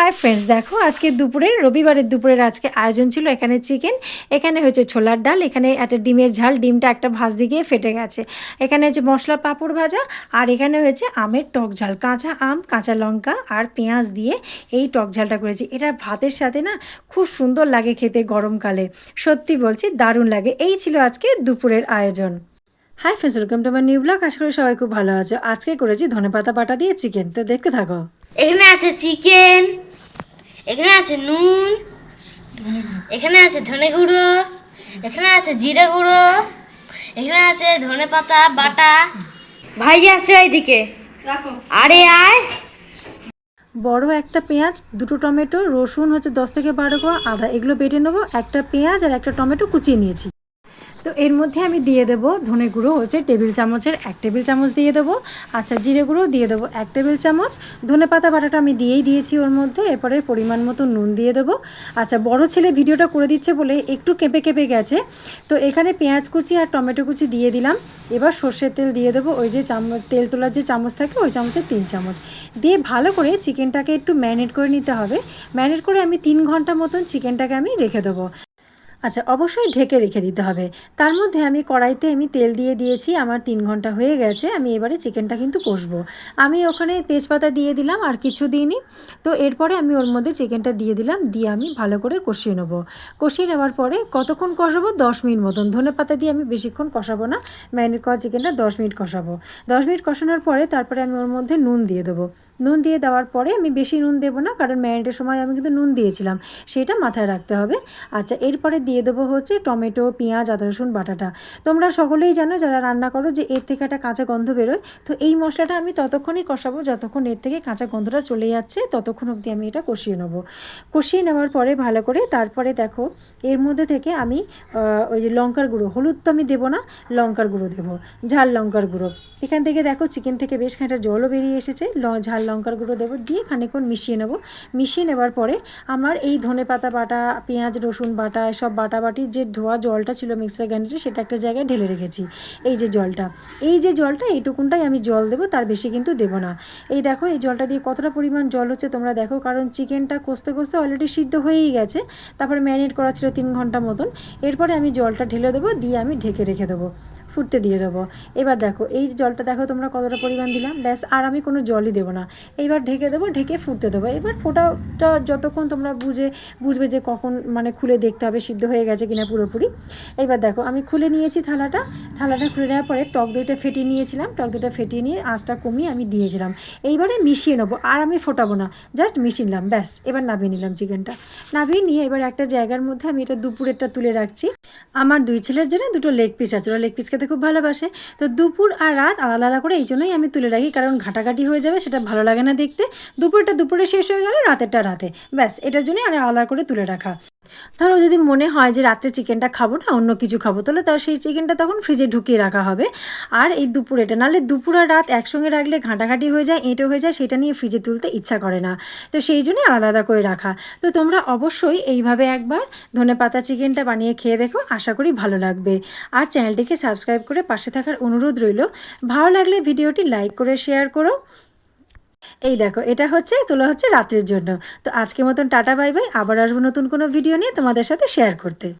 Hi friends দেখো আজকে দুপুরের রবিবারের দুপুরের আজকে আয়োজন ছিল এখানে চিকেন এখানে হচ্ছে ছোলার ডাল, এখানে একটা ডিমের ঝাল, ডিমটা একটা ভাজ দিয়ে ফেটে গেছে। এখানে হচ্ছে মশলা পাঁপড় ভাজা, আর এখানে হয়েছে আমের টক ঝাল, কাঁচা আম, কাঁচা লঙ্কা আর পেঁয়াজ দিয়ে এই টক ঝালটা করেছি। এটা ভাতের সাথে না খুব সুন্দর লাগে খেতে গরমকালে সত্যি বলছি, দারুণ লাগে। এই ছিল আজকে দুপুরের আয়োজন। হাই ফ্রেন্ডস ওয়েলকাম টু আমার নিউ ব্লগ আশা করি সবাই খুব ভালো আছে। আজকে করেছি ধনেপাতা বাটা দিয়ে চিকেন তো দেখতে থাকো। এখানে আছে চিকেন এখানে আছে নুন এখানে আছে ধনে গুঁড়ো এখানে আছে জিরে গুঁড়ো এখানে আছে ধনে পাতা বাটা। ভাই আসছে এইদিকে। আরে আয়। বড় একটা পেঁয়াজ দুটো টমেটো রসুন হচ্ছে দশ থেকে বারো আদা এগুলো বেটে নেব। একটা পেঁয়াজ আর একটা টমেটো কুচিয়ে নিয়েছি। তো এর মধ্যে আমি দিয়ে দেবো ধনে গুঁড়ো, হচ্ছে টেবিল চামচের এক টেবিল চামচ দিয়ে দেবো আচ্ছা জিরে গুঁড়ো দিয়ে দেবো এক টেবিল চামচ, ধনে পাতা বাটাটা আমি দিয়েই দিয়েছি ওর মধ্যে, এরপরে পরিমাণ মতো নুন দিয়ে দেবো। আচ্ছা বড় ছেলে ভিডিওটা করে দিচ্ছে বলে একটু কেঁপে কেঁপে গেছে, তো এখানে পেঁয়াজ কুচি আর টমেটো কুচি দিয়ে দিলাম, এবার সর্ষের তেল দিয়ে দেবো, ওই যে চামচ তেল তোলার যে চামচ থাকে ওই চামচের তিন চামচ। দিয়ে ভালো করে চিকেনটাকে একটু ম্যারিনেট করে নিতে হবে, ম্যারিনেট করে আমি তিন ঘণ্টা মতন চিকেনটাকে আমি রেখে দেবো। আচ্ছা অবশ্যই ঢেকে রেখে দিতে হবে। তার মধ্যে আমি কড়াইতে আমি তেল দিয়ে দিয়েছি, আমার তিন ঘণ্টা হয়ে গেছে, আমি এবারে চিকেনটা কিন্তু কষবো। আমি ওখানে তেজপাতা দিয়ে দিলাম আর কিছু দিইনি তো এরপরে আমি ওর মধ্যে চিকেনটা দিয়ে দিলাম, দিয়ে আমি ভালো করে কষিয়ে নেব। কষিয়ে নেওয়ার পরে কতক্ষণ কষাবো? দশ মিনিট মতন। ধনে পাতা দিয়ে আমি বেশিক্ষণ কষাবো না, ম্যারিনেট করা চিকেনটা দশ মিনিট কষাবো। দশ মিনিট কষানোর পরে তারপরে আমি ওর মধ্যে নুন দিয়ে দেবো। নুন দিয়ে দেওয়ার পরে আমি বেশি নুন দেবো না, কারণ ম্যারিনেটের সময় আমি কিন্তু নুন দিয়েছিলাম, সেটা মাথায় রাখতে হবে। আচ্ছা এরপরে দিয়ে দেবো হচ্ছে টমেটো, পেঁয়াজ, আদা, রসুন, বাটাটা। তোমরা সকলেই জানো যারা রান্না করো যে এর থেকে একটা কাঁচা গন্ধ বেরোয়। তো এই মশলাটা আমি ততক্ষণই কষাবো যতক্ষণ এর থেকে কাঁচা গন্ধটা চলে যাচ্ছে ততক্ষণ অবধি আমি এটা কষিয়ে নেব। কষিয়ে নেওয়ার পরে ভালো করে তারপরে দেখো এর মধ্যে থেকে আমি ওই যে লঙ্কার গুঁড়ো, হলুদ তো আমি দেবো না, লঙ্কার গুঁড়ো দেবো, ঝাল লঙ্কার গুঁড়ো। এখান থেকে দেখো চিকেন থেকে বেশ খানিকটা জলও বেরিয়ে এসেছে, ল- ঝাল লঙ্কার গুঁড়ো দেবো, দিয়ে খানিকক্ষণ মিশিয়ে নেব। মিশিয়ে নেওয়ার পরে আমার এই ধনে পাতা বাটা, পেঁয়াজ, রসুন বাটা, এসব বাটা বাটির যে ধোয়া জলটা ছিল মিক্সার গ্রাইন্ডারে, সেটা একটা জায়গায় ঢেলে রেখেছি। এই যে জলটা। এই যে জলটা, এইটুকুনটাই আমি জল দেবো, তার বেশি কিন্তু দেবো না। এই দেখো, এই জলটা দিয়ে কতটা পরিমাণ জল হচ্ছে তোমরা দেখো, কারণ চিকেনটা কষতে কষতে অলরেডি সিদ্ধ হয়েই গেছে। তারপরে ম্যারিনেট করা ছিল তিন ঘণ্টা মতন। এরপরে আমি জলটা ঢেলে দেবো, দিয়ে আমি ঢেকে রেখে দেবো। ফুটতে দিয়ে দেবো। এবার দেখো, এই জলটা দেখো তোমরা কতটা পরিমাণ দিলাম। ব্যাস, আর আমি কোনো জলই দেবো না। এইবার ঢেকে দেবো, ঢেকে ফুটতে দেবো। এবার ফোটাটা যতক্ষণ তোমরা বুঝে, বুঝবে যে কখন মানে খুলে দেখতে হবে সিদ্ধ হয়ে গেছে কিনা পুরোপুরি। এবার দেখো, আমি খুলে নিয়েছি থালাটা। থালাটা খুলে নেওয়ার পরে টক দইটা ফেটিয়ে নিয়েছিলাম, টক দইটা ফেটিয়ে নিয়ে আঁচটা কমিয়ে আমি দিয়েছিলাম। এইবারে মিশিয়ে নেব, আর আমি ফোটাবো না জাস্ট মিশিয়ে নিলাম, ব্যাস, এবার নামিয়ে নিলাম চিকেনটা। নামিয়ে নিয়ে এবার একটা জায়গার মধ্যে আমি এটা দুপুরেরটা তুলে রাখছি। আমার দুই ছেলের জন্য দুটো লেগ পিস আছে, ওরা লেগ পিস খেতে খুব ভালোবাসে। তো দুপুর আর রাত আলাদা আলাদা করে এই জন্যই আমি তুলে রাখি, কারণ ঘাটাঘাটি হয়ে যাবে, সেটা ভালো লাগে না দেখতে। দুপুরটা দুপুরে শেষ হয়ে গেল, রাতেরটা রাতে। ব্যাস, এটার জন্যই আমি আলাদা করে তুলে রাখা। ধরো যদি মনে হয় যে রাত্রে চিকেনটা খাব না, অন্য কিছু খাব, তাহলে তার সেই চিকেনটা তখন ফ্রিজে ঢুকিয়ে রাখা হবে। আর এই দুপুরেটা নাহলে দুপুর আর রাত একসঙ্গে রাখলে ঘাঁটাঘাঁটি হয়ে যায়, এঁটো হয়ে যায়, সেটা নিয়ে ফ্রিজে তুলতে ইচ্ছা করে না। তো সেই জন্যই আলাদা আলাদা করে রাখা। তো তোমরা অবশ্যই এইভাবে একবার ধনে পাতা চিকেনটা বানিয়ে খেয়ে দেখো, আশা করি ভালো লাগবে। আর চ্যানেলটিকে সাবস্ক্রাইব করে পাশে থাকার অনুরোধ রইল। ভালো লাগলে ভিডিওটি লাইক করে শেয়ার করো। এই দেখো, এটা হচ্ছে তোলা হচ্ছে রাত্রের জন্য। তো আজকে মতন টাটা, বাই বাই। আবার আসব নতুন কোনো ভিডিও নিয়ে তোমাদের সাথে শেয়ার করতে।